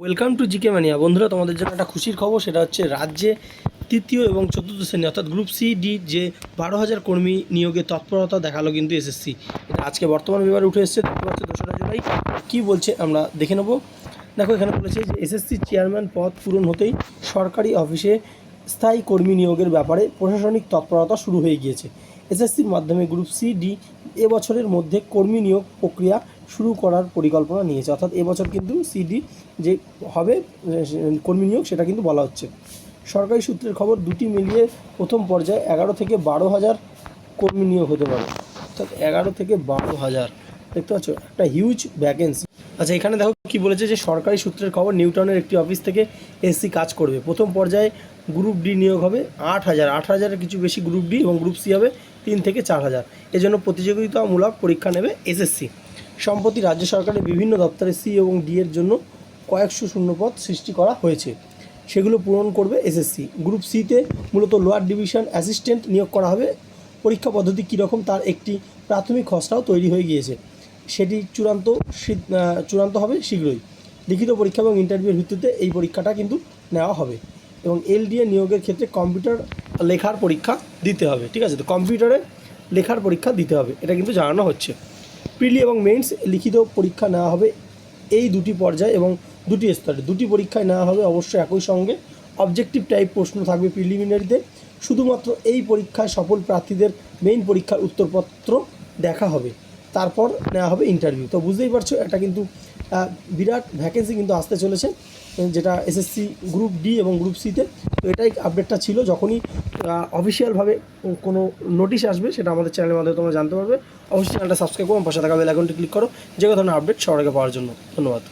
Welcome to GK মানিয়া বন্ধুরা, তোমাদের জন্য একটা খুশির খবর, সেটা হচ্ছে রাজ্যে তৃতীয় এবং চতুর্থ শ্রেণি, অর্থাৎ গ্রুপ সি ডি যে বারো হাজার কর্মী নিয়োগে তৎপরতা দেখাল কিন্তু এসএসসি এটা আজকে বর্তমান বিভাগে উঠে এসেছে, দেখতে পাচ্ছ দোসরা জুলাই। কী বলছে আমরা দেখে নেব। দেখো, এখানে বলেছে যে এসএসসি চেয়ারম্যান পদ পূরণ হতেই সরকারি অফিসে স্থায়ী কর্মী নিয়োগের ব্যাপারে প্রশাসনিক তৎপরতা শুরু হয়ে গিয়েছে। এসএসসির মাধ্যমে গ্রুপ সি ডি এবছরের মধ্যে কর্মী নিয়োগ প্রক্রিয়া শুরু করার পরিকল্পনা নিয়েছে। অর্থাৎ এবছর কিন্তু সিডি যে হবে কর্মী নিয়োগ সেটা কিন্তু বলা হচ্ছে। সরকারি সূত্রের খবর, দুটি মিলিয়ে প্রথম পর্যায়ে এগারো থেকে বারো হাজার কর্মী নিয়োগ হতে পারে। অর্থাৎ এগারো থেকে বারো হাজার। দেখতে পাচ্ছ, একটা হিউজ ভ্যাকেন্সি আচ্ছা এখানে দেখো কি বলেছে যে, সরকারি সূত্রের খবর, নিউটনের একটি অফিস থেকে এসসি কাজ করবে। প্রথম পর্যায়ে গ্রুপ ডি নিয়োগ হবে আট হাজার। আট হাজারের কিছু বেশি গ্রুপ ডি এবং গ্রুপ সি হবে তিন থেকে চার হাজার। এজন্য প্রতিযোগিতামূলক পরীক্ষা নেবে এসএসসি সম্প্রতি রাজ্য সরকারের বিভিন্ন দপ্তরে সি এবং ডি এর জন্য কয়েকশো শূন্যপদ সৃষ্টি করা হয়েছে। সেগুলো পূরণ করবে এসএসসি গ্রুপ সিতে মূলত লোয়ার ডিভিশন অ্যাসিস্ট্যান্ট নিয়োগ করা হবে। পরীক্ষা পদ্ধতি কীরকম তার একটি প্রাথমিক খসড়াও তৈরি হয়ে গিয়েছে। সেটি চূড়ান্ত চূড়ান্ত হবে শীঘ্রই। লিখিত পরীক্ষা এবং ইন্টারভিউর ভিত্তিতে এই পরীক্ষাটা কিন্তু নেওয়া হবে। এবং এলডিএ নিয়োগের ক্ষেত্রে কম্পিউটার লেখার পরীক্ষা দিতে হবে, ঠিক আছে? তো কম্পিউটারে লেখার পরীক্ষা দিতে হবে, এটা কিন্তু জানানো হচ্ছে। প্রিলি এবং মেন্স লিখিত পরীক্ষা নেওয়া হবে এই দুটি পর্যায়ে এবং দুটি স্তরে। দুটি পরীক্ষায় নেওয়া হবে অবশ্যই একই সঙ্গে। অবজেক্টিভ টাইপ প্রশ্ন থাকবে প্রিলিমিনারিতে। শুধুমাত্র এই পরীক্ষায় সফল প্রার্থীদের মেইন পরীক্ষার উত্তরপত্র দেখা হবে। তারপর নেওয়া হবে ইন্টারভিউ তো বুঝতেই পারছ, এটা কিন্তু বিরাট ভ্যাকেন্সি কিন্তু আসতে চলেছে, যেটা এসএসসি গ্রুপ ডি এবং গ্রুপ সিতে তো। এটাই আপডেটটা ছিল, যখনই অফিসিয়ালভাবে কোনো নোটিশ আসবে, সেটা আমাদের চ্যানেলের মাধ্যমে তোমরা জানতে পারবে। অবশ্যই চ্যানেলটা সাবস্ক্রাইব করো পাশে থাকা বেল আইকনটি ক্লিক করো, যে কোনো ধরনের আপডেট সবাইকে পাওয়ার জন্য। ধন্যবাদ।